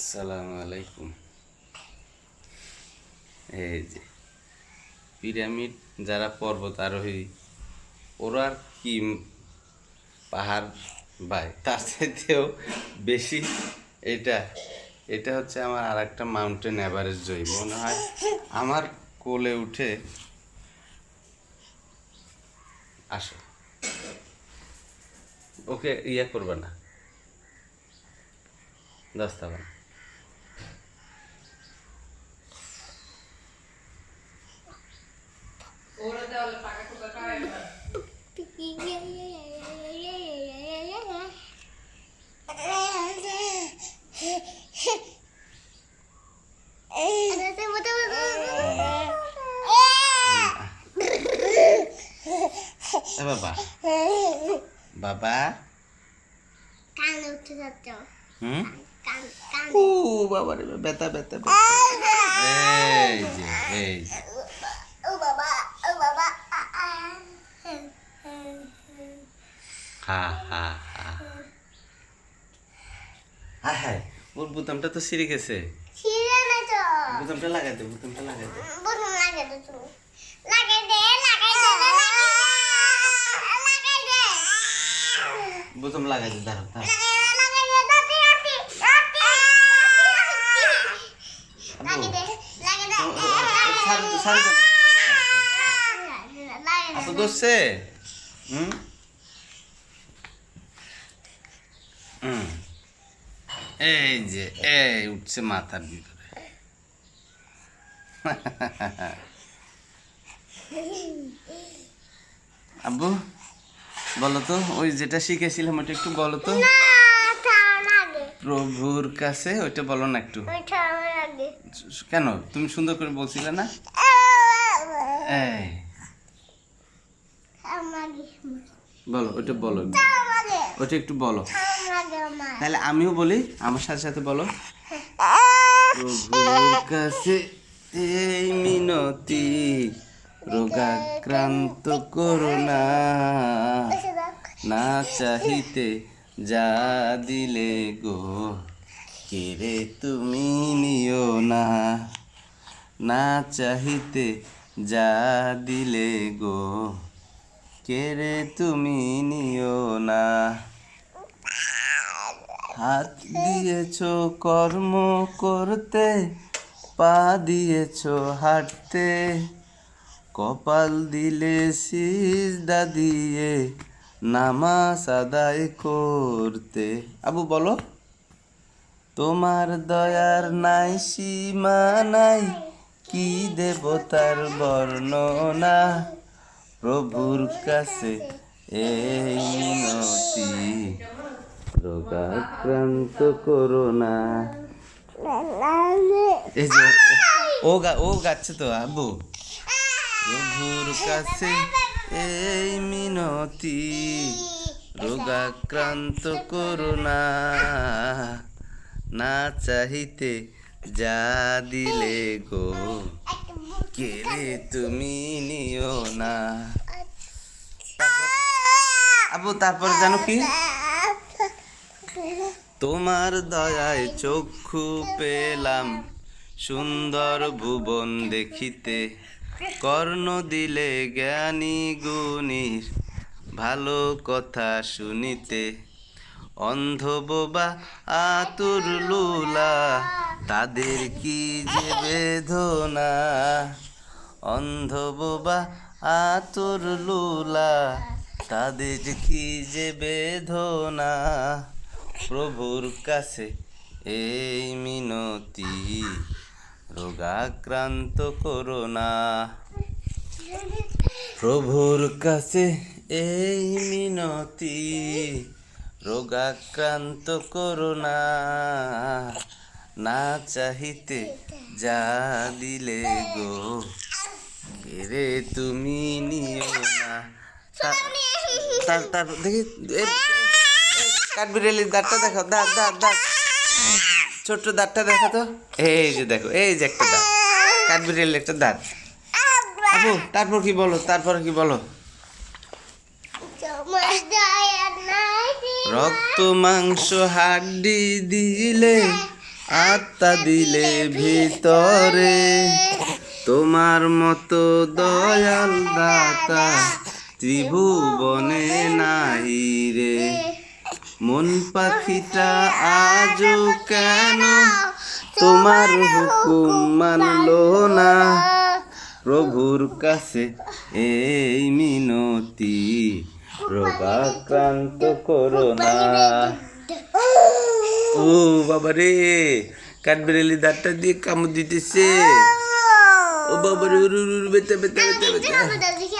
আসসালামু আলাইকুম। এই যে, পিরামিড যারা পর্বত আরোহী ওরা কি পাহাড় বাই? তার চাইতেও বেশি এটা এটা হচ্ছে আমার আর একটা মাউন্টেন এভারেস্ট জয়ী মনে হয় আমার কোলে উঠে, আসো। ওকে ইয়ে করবে না। দশটা বাবা। বাবা। কানে উঠে যাচ্ছ? হুম? ও বাবা রে ব্যথা ব্যথা। এই যে এই ও বাবা ও বাবা। হা হা হা। হ্যাঁ হ্যাঁ ওর বোতামটা তো ছিঁড়ে গেছে। ছিঁড়ে না তো বোতামটা লাগাই দে বোতামটা লাগাই দে। বলুন লাগে তো তুমি। লাগাই দে লাগাই দে বোতাম লাগাই দে দাঁড়াও দাঁড়াও লাগাই দে দাঁতি দাঁতি দাঁতি লাগাই দে লাগাই দে সারি দে লাগাই হুম? হুম। এই যে এই উঠছে মাথার ভিতরে। আব্বু? বলো তো ওই যেটা শিখেছিলাম ওটা একটু বলো তো প্রভুর কাছে ওইটা বলো না একটু। কেন? তুমি সুন্দর করে বলছিলে না? বলো ওইটা বলো। ওইটা একটু বলো। তাহলে আমিও বলি আমার সাথে সাথে বলো। প্রভুর কাছে এই মিনতি। রোগাক্রান্ত করোনা। না চাহিতে যা দিলে গো কেরে তুমি নিও না। না চাহিতে যা দিলে গো কেরে তুমি নিও না। হাত দিয়েছ, কর্ম করতে, পা দিয়েছ, হাঁটতে কপাল দিলে সিজদা দিয়ে নামাজ আদায় করতে। আবু বলো। তোমার দয়ার নাই সীমা নাই কি দেবতার বর্ণনা? প্রভুর কাছে এই মিনতি রোগাক্রান্ত করোনা এই যে ও গা ও গাচ্ছে তো আব্বু প্রভুর কাছে এই মিনতি রোগাক্রান্ত করোনা না চাহিতে যা দিলে গো। কেলে তুমি নিও না। আবু তারপর জানো কি? তোমার দয়ায় চক্ষু পেলাম সুন্দর ভুবন দেখিতে। কর্ণ দিলে জ্ঞানী গুণীর, ভালো কথা শুনিতে। অন্ধ বোবা আতুর লুলা, তাদের কি যে বেদনা? অন্ধ বোবা আতুর লুলা, তাদের কি যে বেদনা? প্রভুর কাছে এই মিনতি। রোগাক্রান্ত করোনা। প্রভুর কাছে এই মিনতি, রোগাক্রান্ত করোনা। না চাহিতে যা দিলে গো রে তুমি নিও না। তার তারপর দেখি কাঠবিড়ালির দাঁতটা দেখো দাঁত দাঁত দাঁত। ছোট্ট দাঁতটা দেখো তো। এই যে দেখো, এই যে একটা দাঁত। কাঠবিড়ালির একটা দাঁত। আপু তারপর কি বলো, তারপর কি বলো? রক্ত, মাংস, হাড্ডি দিলে, আত্মা দিলে ভিতরে। তোমার মতো দয়াল দাতা ত্রিভুবনে নাই রে। মন পাখিটা আজও কেন? তোমার হুকুম মানলো না। প্রভুর কাছে এই মিনতি। রোগাক্রান্ত করো না। ও বাবা রে কাঠবেরেলি দাঁতটা দিয়ে কামড় দিতেছে। ও বাবা রে উরু উরু বেতা বেতা বেতা বেতা